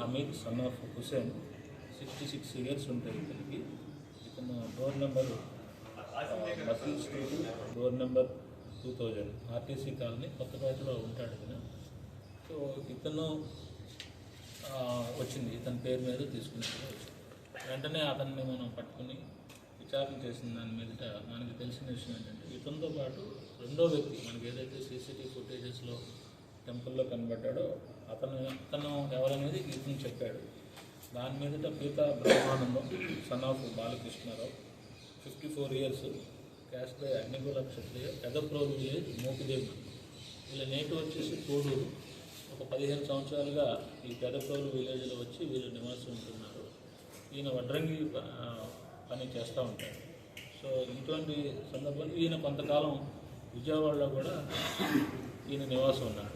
Hameed son of Hussain sixty six years ఉంటాయి ఇతనికి. ఇతను door number మసీల్ street door number two thousand RTC colony కొత్తపేటలో ఉంటాడు ఇతను సో ఇతను వచ్చింది. ఇతని పేరు మీద తీసుకున్నట్టుగా వచ్చింది. వెంటనే అతన్ని మనం పట్టుకుని విచారణ చేసిన దాని మీదట మనకి తెలిసిన విషయం ఏంటంటే ఇతనితో పాటు రెండో వ్యక్తి మనకి ఏదైతే సీసీటీవీ ఫుటేజెస్లో టెంపుల్లో కనబడ్డాడో అతను అతను ఎవరనేది గీతను చెప్పాడు. దాని మీదట Peetha Brahmanandam son of Balakrishnarao fifty four years caste by Agnikula Kshatriya Pedaprolu village Mopidevi వీళ్ళ నేటివ్ వచ్చేసి కోడూరు. ఒక పదిహేను సంవత్సరాలుగా ఈ పెదప్రోలు విలేజ్లో వచ్చి వీళ్ళు నివాసం ఉంటున్నారు. ఈయన వడ్రంగి పని చేస్తూ ఉంటారు సో ఇటువంటి సందర్భంలో ఈయన కొంతకాలం విజయవాడలో కూడా ఈయన నివాసం ఉన్నాడు.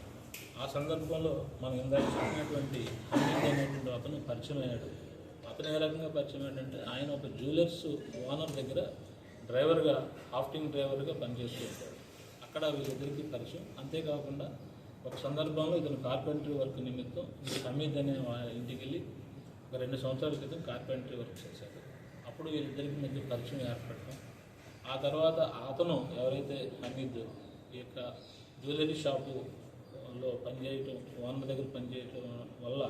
ఆ సందర్భంలో మనం ఇందాక చెప్పినటువంటి అనేటువంటి అతను పరిచయం అయ్యాడు అతను ఏ రకంగా పరిచయం ఏంటంటే ఆయన ఒక జ్యువెలర్స్ ఓనర్ దగ్గర డ్రైవర్గా హాఫ్టింగ్ డ్రైవర్గా పనిచేస్తూ ఉంటాడు. అక్కడ వీళ్ళిద్దరికి పరిచయం. అంతేకాకుండా ఒక సందర్భంలో ఇతను కార్పెంటరీ వర్క్ నిమిత్తం సమీద్ అనే ఇంటికి వెళ్ళి ఒక రెండు సంవత్సరాల క్రితం కార్పెంటరీ వర్క్ చేశాడు. అప్పుడు వీళ్ళిద్దరికి మధ్య పరిచయం ఏర్పడటం. ఆ తర్వాత అతను ఎవరైతే హమీద్ ఈ యొక్క జ్యువెలరీ షాపు లో పనిచేయటం ఓనర్ దగ్గర పనిచేయటం వల్ల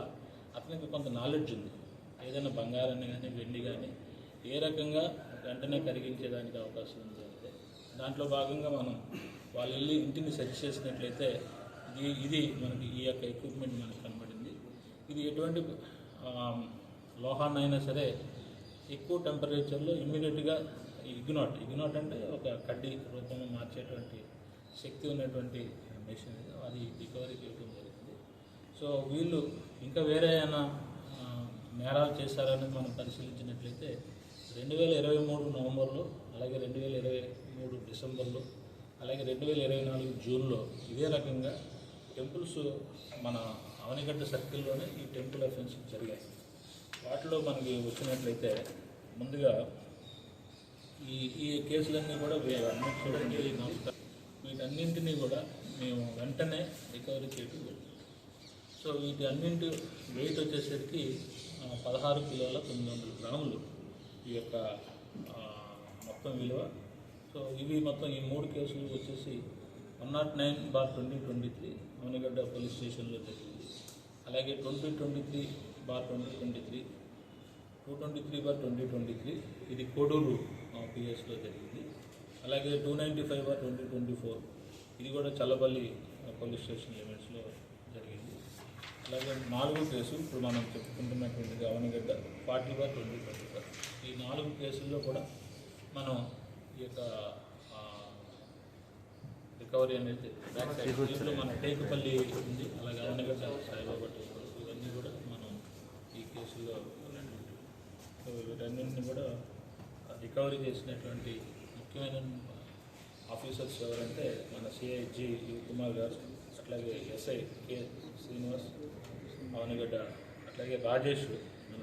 అతనికి కొంత నాలెడ్జ్ ఉంది. ఏదైనా బంగారాన్ని కానీ వెండి కానీ ఏ రకంగా వెంటనే కరిగించేదానికి అవకాశం ఉంది అంటే దాంట్లో భాగంగా మనం వాళ్ళు వెళ్ళి ఇంటిని సెర్చ్ చేసినట్లయితే ఇది ఇది మనకి ఈ యొక్క ఎక్విప్మెంట్ మనకు కనబడింది. ఇది ఎటువంటి లోహాన్నైనా సరే ఎక్కువ టెంపరేచర్లో ఇమ్మీడియట్గా ఇగ్నాట్ ఇగ్నాట్ అంటే ఒక కడ్డీ రూపంలో మార్చేటువంటి శక్తి ఉన్నటువంటి కండిషన్ అది రికవరీకి వెళ్ళడం జరిగింది. సో వీళ్ళు ఇంకా వేరే ఏమైనా నేరాలు చేశారనేది మనం పరిశీలించినట్లయితే రెండు వేల ఇరవై మూడు నవంబర్లో అలాగే రెండు వేల ఇరవై మూడు డిసెంబర్లో అలాగే రెండు వేల ఇరవై నాలుగు జూన్లో ఇదే రకంగా టెంపుల్స్ మన అవనిగడ్డ సర్కిల్లోనే ఈ టెంపుల్ అఫెన్స్ జరిగాయి. వాటిలో మనకి వచ్చినట్లయితే ముందుగా ఈ ఈ కేసులన్నీ కూడా అన్నీ చూడండి నమస్కారం వీటన్నింటినీ కూడా మేము వెంటనే రికవరీ చేయటం సో వీటి అన్నింటి వెయిట్ వచ్చేసరికి పదహారు కిలోల తొమ్మిది వందల గ్రాములు ఈ యొక్క మొత్తం విలువ. సో ఇవి మొత్తం ఈ మూడు కేసులు వచ్చేసి one not nine bar twenty twenty three Avanigadda police స్టేషన్లో జరిగింది. అలాగే twenty twenty three bar twenty twenty three two twenty three bar twenty twenty three ఇది కోడూరు పిఎస్లో జరిగింది. అలాగే two ninety five bar twenty twenty four ఇది కూడా చల్లపల్లి పోలీస్ స్టేషన్ లిమిట్స్లో జరిగింది. అలాగే నాలుగో కేసు ఇప్పుడు మనం చెప్పుకుంటున్నటువంటిది Avanigadda forty bar twenty twenty four ఈ నాలుగు కేసుల్లో కూడా మనం ఈ యొక్క రికవరీ అనేది బ్యాక్ సైడ్ దీంట్లో మన టేకుపల్లి ఉంది అలాగే అవనిగడ్డ సాయిబాబా టెంపుల్ ఇవన్నీ కూడా మనం ఈ కేసులో ఉన్నటువంటి సో వీటన్నింటిని కూడా రికవరీ చేసినటువంటి ముఖ్యమైన ఆఫీసర్స్ ఎవరంటే మన సిఐజి కుమార్ గారు అట్లాగే ఎస్ఐ కె శ్రీనివాస్ అవనిగడ్డ అట్లాగే రాజేష్ మన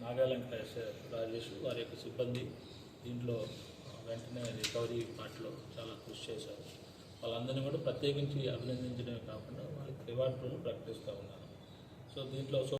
నాగాలంక ఎస్ఐ రాజేష్ వారి యొక్క సిబ్బంది దీంట్లో వెంటనే రికవరీ పార్ట్లో చాలా కృషి చేశారు. వాళ్ళందరినీ కూడా ప్రత్యేకించి అభినందించడమే కాకుండా వాళ్ళకి రివార్డులను ప్రకటిస్తూ ఉన్నాను సో దీంట్లో